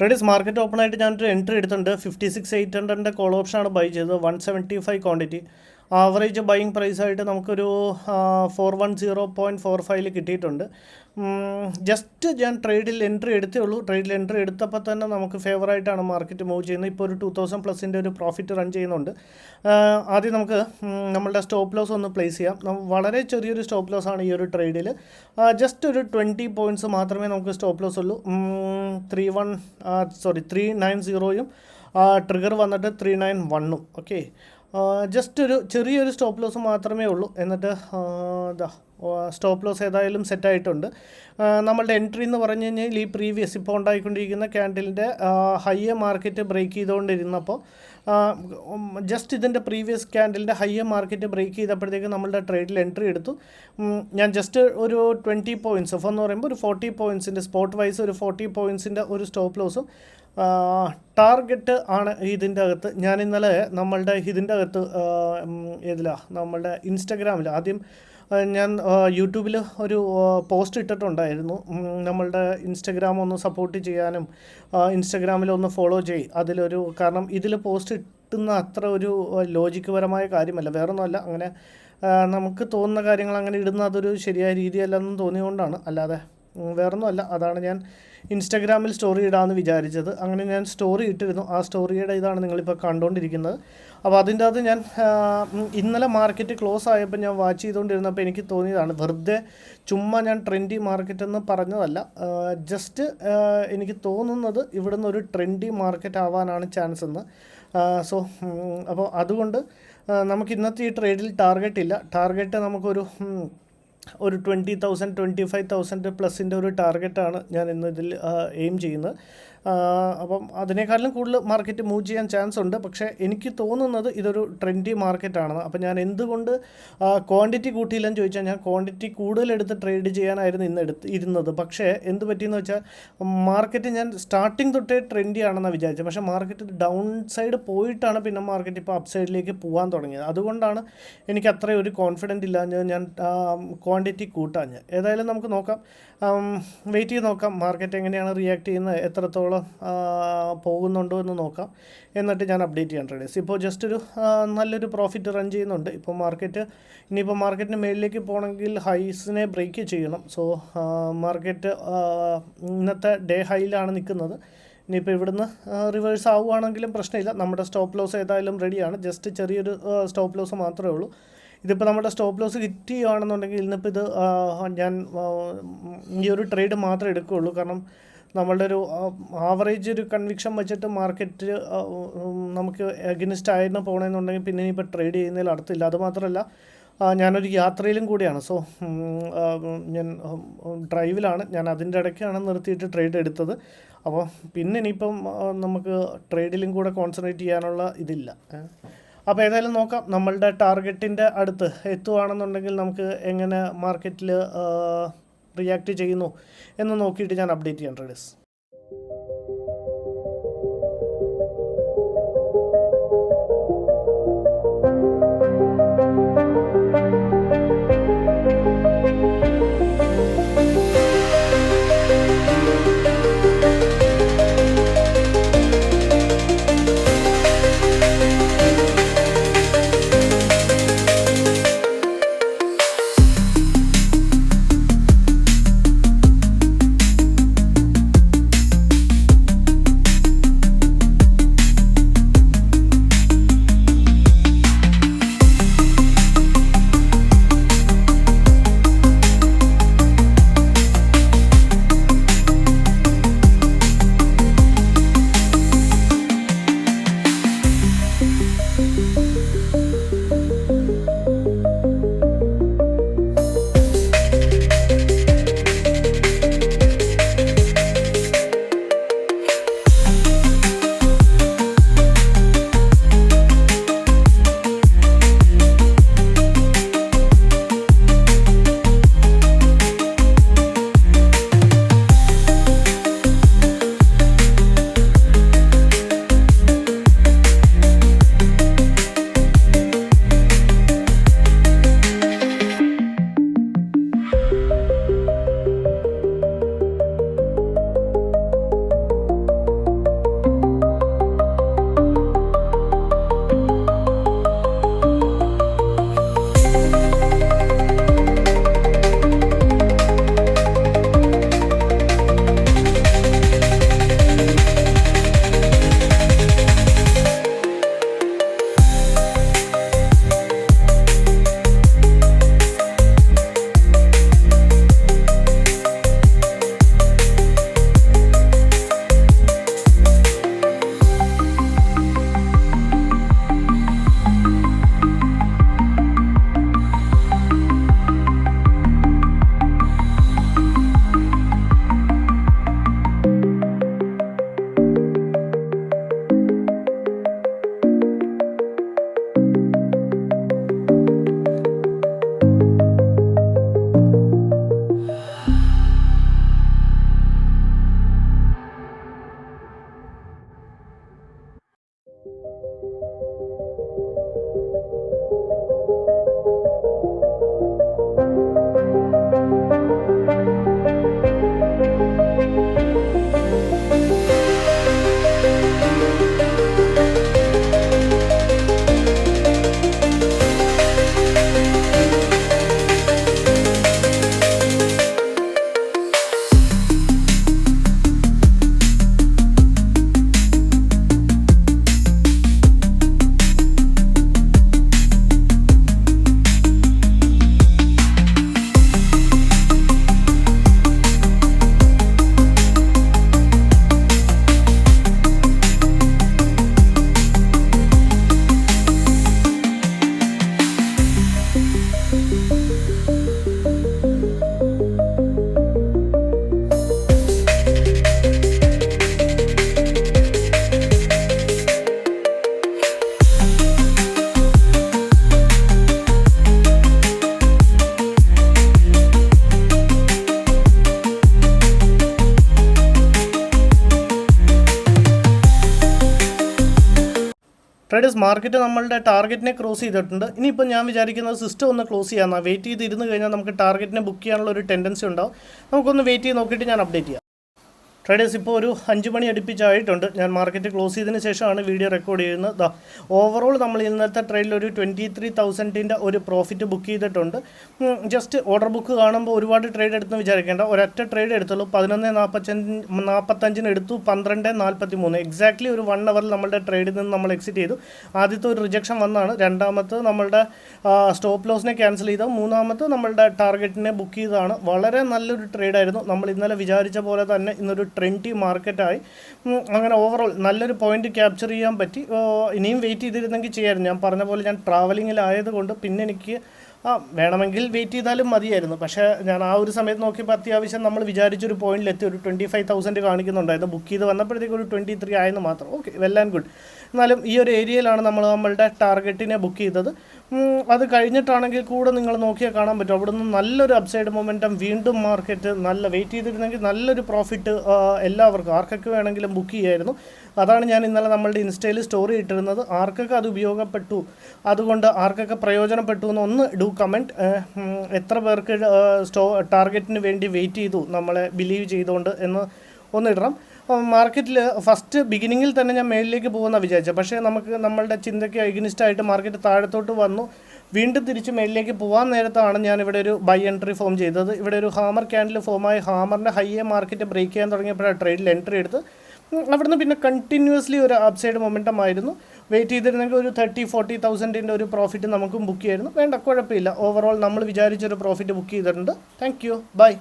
Traders market open ആയിട്ട് ഞാനൊരു entry എടുത്തിട്ടുണ്ട്. ഫിഫ്റ്റി സിക്സ് എയ്റ്റ് ഹൺഡ്രഡിന്റെ കോൾ ഓപ്ഷനാണ് ബൈ ചെയ്തത്. One seventy five quantity average buying പ്രൈസായിട്ട് നമുക്കൊരു four one zero point four ഫൈവിൽ കിട്ടിയിട്ടുണ്ട്. ജസ്റ്റ് ഞാൻ ട്രേഡിൽ എൻട്രി എടുത്തേ ഉള്ളൂ. ട്രേഡിൽ എൻട്രി എടുത്തപ്പോൾ തന്നെ നമുക്ക് ഫേവറായിട്ടാണ് മാർക്കറ്റ് മൂവ് ചെയ്യുന്നത്. ഇപ്പോൾ ഒരു ടു തൗസൻഡ് പ്ലസിന്റെ ഒരു പ്രോഫിറ്റ് റൺ ചെയ്യുന്നുണ്ട്. ആദ്യം നമുക്ക് നമ്മളുടെ സ്റ്റോപ്പ് ലോസ് ഒന്ന് പ്ലേസ് ചെയ്യാം. വളരെ ചെറിയൊരു സ്റ്റോപ്പ് ലോസ് ആണ് ഈ ഒരു ട്രേഡിൽ ജസ്റ്റ് ഒരു ട്വന്റി പോയിന്റ്സ് മാത്രമേ നമുക്ക് സ്റ്റോപ്പ് ലോസ് ഉള്ളൂ. Three one sorry three nine സീറോയും trigger വന്നിട്ട് ത്രീ നയൻ വണ്ണും ഓക്കെ ജസ്റ്റ് ഒരു ചെറിയൊരു സ്റ്റോപ്പ് ലോസ് മാത്രമേ ഉള്ളൂ. എന്നിട്ട് ഇതാ സ്റ്റോപ്പ് ലോസ് ഏതായാലും സെറ്റായിട്ടുണ്ട് നമ്മളുടെ എൻട്രി എന്ന് പറഞ്ഞു കഴിഞ്ഞാൽ ഈ പ്രീവിയസ് ഇപ്പോൾ ഉണ്ടായിക്കൊണ്ടിരിക്കുന്ന ക്യാൻഡിലിന്റെ ഹയ്യ മാർക്കറ്റ് ബ്രേക്ക് ചെയ്തുകൊണ്ടിരുന്നപ്പോൾ ജസ്റ്റ് ഇതിന്റെ പ്രീവിയസ് ക്യാൻഡിലിന്റെ ഹയ്യ മാർക്കറ്റ് ബ്രേക്ക് ചെയ്തപ്പോഴത്തേക്ക് നമ്മളുടെ ട്രേഡിൽ എൻട്രി എടുത്തു. ഞാൻ ജസ്റ്റ് ഒരു ട്വന്റി പോയിന്റ്സ് ഓഫ് എന്ന് പറയുമ്പോൾ ഒരു ഫോർട്ടി പോയിന്റ്സിന്റെ സ്പോട്ട് വൈസ് ഒരു ഫോർട്ടി പോയിന്റ്സിന്റെ ഒരു സ്റ്റോപ്പ് ലോസും ടാർഗറ്റ് ആണ് ഇതിന്റെ അകത്ത്. ഞാൻ ഇന്നലെ നമ്മളുടെ ഇതിന്റെ അകത്ത് ഏതിലാ? നമ്മളുടെ ഇൻസ്റ്റഗ്രാമിൽ ആദ്യം ഞാൻ യൂട്യൂബിൽ ഒരു പോസ്റ്റ് ഇട്ടിട്ടുണ്ടായിരുന്നു. നമ്മളുടെ ഇൻസ്റ്റഗ്രാം ഒന്ന് സപ്പോർട്ട് ചെയ്യാനും ഇൻസ്റ്റഗ്രാമിൽ ഒന്ന് ഫോളോ ചെയ്. അതിലൊരു കാരണം ഇതിൽ പോസ്റ്റ് ഇട്ടുന്ന അത്ര ഒരു ലോജിക്ക് പരമായ കാര്യമല്ല. വേറൊന്നുമല്ല. അങ്ങനെ നമുക്ക് തോന്നുന്ന കാര്യങ്ങൾ അങ്ങനെ ഇടുന്ന അതൊരു ശരിയായ രീതിയല്ലെന്ന് തോന്നിയുകൊണ്ടാണ് അല്ലാതെ വേറൊന്നുമല്ല. അതാണ് ഞാൻ ഇൻസ്റ്റഗ്രാമിൽ സ്റ്റോറി ഇടാമെന്ന് വിചാരിച്ചത്. അങ്ങനെ ഞാൻ സ്റ്റോറി ഇട്ടിരുന്നു. ആ സ്റ്റോറിയുടെ ഇതാണ് നിങ്ങളിപ്പോൾ കണ്ടുകൊണ്ടിരിക്കുന്നത് അപ്പോൾ അതിന്റെ അകത്ത് ഞാൻ ഇന്നലെ മാർക്കറ്റ് ക്ലോസ് ആയപ്പോൾ ഞാൻ വാച്ച് ചെയ്തുകൊണ്ടിരുന്നപ്പോൾ എനിക്ക് തോന്നിയതാണ്. വെറുതെ ചുമ്മാ ഞാൻ ട്രെൻഡി മാർക്കറ്റ് എന്ന് പറഞ്ഞതല്ല. ജസ്റ്റ് എനിക്ക് തോന്നുന്നത് ഇവിടുന്ന് ഒരു ട്രെൻഡി മാർക്കറ്റ് ആവാനാണ് ചാൻസ് എന്ന്. സോ അപ്പോൾ അതുകൊണ്ട് നമുക്ക് ഇന്നത്തെ ഈ ട്രേഡിൽ ടാർഗറ്റ് ഇല്ല. ടാർഗറ്റ് നമുക്കൊരു ഒരു twenty thousand twenty five thousand പ്ലസിന്റെ ഒരു ടാർഗറ്റാണ് ഞാൻ ഇന്ന് ഇതിൽ എയിം ചെയ്യുന്നത്. അപ്പം അതിനേക്കാളും കൂടുതൽ മാർക്കറ്റ് മൂവ് ചെയ്യാൻ ചാൻസ് ഉണ്ട്. പക്ഷേ എനിക്ക് തോന്നുന്നത് ഇതൊരു ട്രെൻഡി മാർക്കറ്റാണെന്ന് അപ്പം ഞാൻ എന്തുകൊണ്ട് ക്വാണ്ടിറ്റി കൂട്ടിയില്ലെന്ന് ചോദിച്ചാൽ ഞാൻ ക്വാണ്ടിറ്റി കൂടുതലെടുത്ത് ട്രേഡ് ചെയ്യാനായിരുന്നു ഇന്ന് എടുത്ത് ഇരുന്നത്. പക്ഷേ എന്ത് പറ്റിയെന്ന് വെച്ചാൽ മാർക്കറ്റ് ഞാൻ സ്റ്റാർട്ടിങ് തൊട്ടേ ട്രെൻഡി ആണെന്നാണ് വിചാരിച്ചത്. പക്ഷേ മാർക്കറ്റ് ഡൗൺ സൈഡ് പോയിട്ടാണ് പിന്നെ മാർക്കറ്റ് ഇപ്പോൾ അപ്പ് സൈഡിലേക്ക് പോകാൻ തുടങ്ങിയത്. അതുകൊണ്ടാണ് എനിക്ക് അത്രയും ഒരു കോൺഫിഡന്റ് ഇല്ലാഞ്ഞത് ഞാൻ ക്വാണ്ടിറ്റി കൂട്ടാഞ്ഞ്. ഏതായാലും നമുക്ക് നോക്കാം. വെയിറ്റ് ചെയ്ത് നോക്കാം. മാർക്കറ്റ് എങ്ങനെയാണ് റിയാക്ട് ചെയ്യുന്നത്? എത്രത്തോളം ആ, പോകുന്നുണ്ടോ എന്ന് നോക്കാം. എന്നിട്ട് ഞാൻ അപ്ഡേറ്റ് ചെയ്യാൻ ട്രേഡേഴ്സ് ഇപ്പോൾ ജസ്റ്റ് ഒരു നല്ലൊരു പ്രോഫിറ്റ് റൺ ചെയ്യുന്നുണ്ട്. ഇപ്പോൾ മാർക്കറ്റ് ഇനിയിപ്പോൾ മാർക്കറ്റിന് മേളിലേക്ക് പോകണമെങ്കിൽ ഹൈസിനെ ബ്രേക്ക് ചെയ്യണം. സോ മാർക്കറ്റ് ഇന്നത്തെ ഡേ ഹൈയിലാണ് നിൽക്കുന്നത്. ഇനിയിപ്പോൾ ഇവിടുന്ന് റിവേഴ്സ് ആവുകയാണെങ്കിലും പ്രശ്നമില്ല. നമ്മുടെ സ്റ്റോപ്പ് ലോസ് ഏതായാലും റെഡിയാണ് ജസ്റ്റ് ചെറിയൊരു സ്റ്റോപ്പ് ലോസ് മാത്രമേ ഉള്ളൂ. ഇതിപ്പോൾ നമ്മുടെ സ്റ്റോപ്പ് ലോസ് ഹിറ്റ് ചെയ്യുകയാണെന്നുണ്ടെങ്കിൽ ഇന്നിപ്പോൾ ഇത് ഞാൻ ഈ ഒരു ട്രേഡ് മാത്രമേ എടുക്കുകയുള്ളൂ. കാരണം നമ്മളുടെ ഒരു ആവറേജ് ഒരു കൺവിക്ഷൻ വെച്ചിട്ട് മാർക്കറ്റ് നമുക്ക് എഗനിസ്റ്റ് ആയിരുന്നു പോകണമെന്നുണ്ടെങ്കിൽ പിന്നെ ഇനിയിപ്പോൾ ട്രേഡ് ചെയ്യുന്നതിൽ അടുത്തില്ല അതുമാത്രമല്ല ഞാനൊരു യാത്രയിലും കൂടിയാണ്. സോ ഞാൻ ഡ്രൈവിലാണ് ഞാൻ അതിന്റെ ഇടയ്ക്കാണ് നിർത്തിയിട്ട് ട്രേഡ് എടുത്തത്. അപ്പോൾ പിന്നെ ഇനിയിപ്പം നമുക്ക് ട്രേഡിലും കൂടെ കോൺസെൻട്രേറ്റ് ചെയ്യാനുള്ള ഇതില്ല. അപ്പോൾ ഏതായാലും നോക്കാം. നമ്മളുടെ ടാർഗറ്റിന്റെ അടുത്ത് എത്തുവാണെന്നുണ്ടെങ്കിൽ നമുക്ക് എങ്ങനെ മാർക്കറ്റിൽ റിയാക്ട് ചെയ്യുന്നു എന്ന് നോക്കിയിട്ട് ഞാൻ അപ്ഡേറ്റ് ചെയ്യാം ട്രേഡേഴ്സ് ട്രേഡേഴ്സ് മാർക്കറ്റ് നമ്മളുടെ ടാർഗറ്റിനെ ക്രോസ് ചെയ്തിട്ടുണ്ട്. ഇനിയിപ്പോൾ ഞാൻ വിചാരിക്കുന്നത് സിസ്റ്റം ഒന്ന് ക്ലോസ് ചെയ്യാമെന്നാണ് വെയിറ്റ് ചെയ്ത് ഇരുന്ന് കഴിഞ്ഞാൽ നമുക്ക് ടാർഗറ്റിനെ ബുക്ക് ചെയ്യാനുള്ള ഒരു ടെൻഡൻസി ഉണ്ടാവും. നമുക്കൊന്ന് വെയിറ്റ് ചെയ്ത് നോക്കിയിട്ട് ഞാൻ അപ്ഡേറ്റ് ചെയ്യാം. ട്രേഡേഴ്സ് ഇപ്പോൾ ഒരു അഞ്ച് മണി അടുപ്പിച്ചായിട്ടുണ്ട്. ഞാൻ മാർക്കറ്റ് ക്ലോസ് ചെയ്തതിന് ശേഷമാണ് വീഡിയോ റെക്കോർഡ് ചെയ്യുന്നത്. ഓവറോൾ നമ്മൾ ഇന്നത്തെ ട്രേഡിൽ ഒരു ട്വന്റി ത്രീ തൗസൻഡിന്റെ ഒരു പ്രോഫിറ്റ് ബുക്ക് ചെയ്തിട്ടുണ്ട്. ജസ്റ്റ് ഓർഡർ ബുക്ക് കാണുമ്പോൾ ഒരുപാട് ട്രേഡ് എടുത്തെന്ന് വിചാരിക്കേണ്ട. ഒരൊറ്റ ട്രേഡ് എടുത്തുള്ളൂ. പതിനൊന്ന് നാൽപ്പത്തഞ്ച് നാൽപ്പത്തഞ്ചിന് എടുത്തു. പന്ത്രണ്ട് നാൽപ്പത്തി മൂന്ന് എക്സാക്ട്ലി ഒരു വൺ അവറിൽ നമ്മളുടെ ട്രേഡിൽ നിന്ന് നമ്മൾ എക്സിറ്റ് ചെയ്തു. ആദ്യത്തെ ഒരു റിജക്ഷൻ വന്നാണ്. രണ്ടാമത്തെ നമ്മളുടെ സ്റ്റോപ്പ് ലോസിനെ ക്യാൻസൽ ചെയ്തു. മൂന്നാമത്തെ നമ്മളുടെ ടാർഗറ്റിനെ ബുക്ക് ചെയ്തതാണ്. വളരെ നല്ലൊരു ട്രേഡായിരുന്നു നമ്മൾ ഇന്നലെ വിചാരിച്ച പോലെ തന്നെ ഇന്നൊരു ട്രെൻഡി മാർക്കറ്റായി അങ്ങനെ ഓവറോൾ നല്ലൊരു പോയിന്റ് ക്യാപ്ചർ ചെയ്യാൻ പറ്റി. ഇനിയും വെയിറ്റ് ചെയ്തിരുന്നെങ്കിൽ ചെയ്യാമായിരുന്നു ഞാൻ പറഞ്ഞ പോലെ ഞാൻ ട്രാവലിങ്ങിലായതുകൊണ്ട് പിന്നെ എനിക്ക് ആ വേണമെങ്കിൽ വെയിറ്റ് ചെയ്താലും മതിയായിരുന്നു. പക്ഷേ ഞാൻ ആ ഒരു സമയത്ത് നോക്കിയപ്പോൾ അത്യാവശ്യം നമ്മൾ വിചാരിച്ചൊരു പോയിന്റിലെത്തി ഒരു ട്വന്റി ഫൈവ് തൗസൻഡ് കാണിക്കുന്നുണ്ടായിരുന്നു ബുക്ക് ചെയ്ത് വന്നപ്പോഴത്തേക്ക് ഒരു ട്വന്റി ത്രീ ആയെന്ന് മാത്രം. ഓക്കെ വെൽ ആൻഡ് ഗുഡ് എന്നാലും ഈ ഒരു ഏരിയയിലാണ് നമ്മൾ നമ്മളുടെ ടാർഗറ്റിനെ ബുക്ക് ചെയ്തത്. അത് കഴിഞ്ഞിട്ടാണെങ്കിൽ കൂടെ നിങ്ങൾ നോക്കിയാൽ കാണാൻ പറ്റും. അവിടെ നിന്ന് നല്ലൊരു അപ്സൈഡ് മൊമെന്റം വീണ്ടും മാർക്കറ്റ് നല്ല വെയിറ്റ് ചെയ്തിരുന്നെങ്കിൽ നല്ലൊരു പ്രോഫിറ്റ് എല്ലാവർക്കും. ആർക്കൊക്കെ വേണമെങ്കിലും ബുക്ക് ചെയ്യായിരുന്നു. അതാണ് ഞാൻ ഇന്നലെ നമ്മളുടെ ഇൻസ്റ്റയിൽ സ്റ്റോറി ഇട്ടിരുന്നത്. ആർക്കൊക്കെ അത് ഉപയോഗപ്പെട്ടു? അതുകൊണ്ട് ആർക്കൊക്കെ പ്രയോജനപ്പെട്ടു എന്ന് ഒന്ന് ഡു കമന്റ് എത്ര പേർക്ക് സ്റ്റോ ടാർഗറ്റിന് വേണ്ടി വെയിറ്റ് ചെയ്തു നമ്മളെ ബിലീവ് ചെയ്തുകൊണ്ട് എന്ന് ഒന്നിടണം മാർക്കറ്റിൽ ഫസ്റ്റ് ബിഗിനിങ്ങിൽ തന്നെ ഞാൻ മേളിലേക്ക് പോകുമെന്നാണ് വിചാരിച്ചത്. പക്ഷേ നമുക്ക് നമ്മളുടെ ചിന്തയ്ക്ക് എഗ്നിസ്റ്റ് ആയിട്ട് മാർക്കറ്റ് താഴത്തോട്ട് വന്നു. വീണ്ടും തിരിച്ച് മേളിലേക്ക് പോകാൻ നേരത്താണ് ഞാൻ ഇവിടെ ഒരു ബൈ എൻട്രി ഫോം ചെയ്തത്. ഇവിടെ ഒരു ഹാമർ ക്യാൻഡിൽ ഫോമായി ഹാമറിന്റെ ഹൈയെ മാർക്കറ്റ് ബ്രേക്ക് ചെയ്യാൻ തുടങ്ങിയപ്പോഴാണ് ട്രേഡിൽ എൻട്രി എടുത്ത്. അവിടുന്ന് പിന്നെ കണ്ടിന്യൂസ്ലി ഒരു അപ്സൈഡ് മൊമെന്റം ആയിരുന്നു. വെയിറ്റ് ചെയ്തിരുന്നെങ്കിൽ ഒരു തേർട്ടി ഫോർട്ടി തൗസൻഡിന്റെ ഒരു പ്രോഫിറ്റ് നമുക്കും ബുക്ക് ചെയ്യായിരുന്നു. വേണ്ട കുഴപ്പമില്ല. ഓവറോൾ നമ്മൾ വിചാരിച്ചൊരു പ്രോഫിറ്റ് ബുക്ക് ചെയ്തിട്ടുണ്ട്. Thank you bye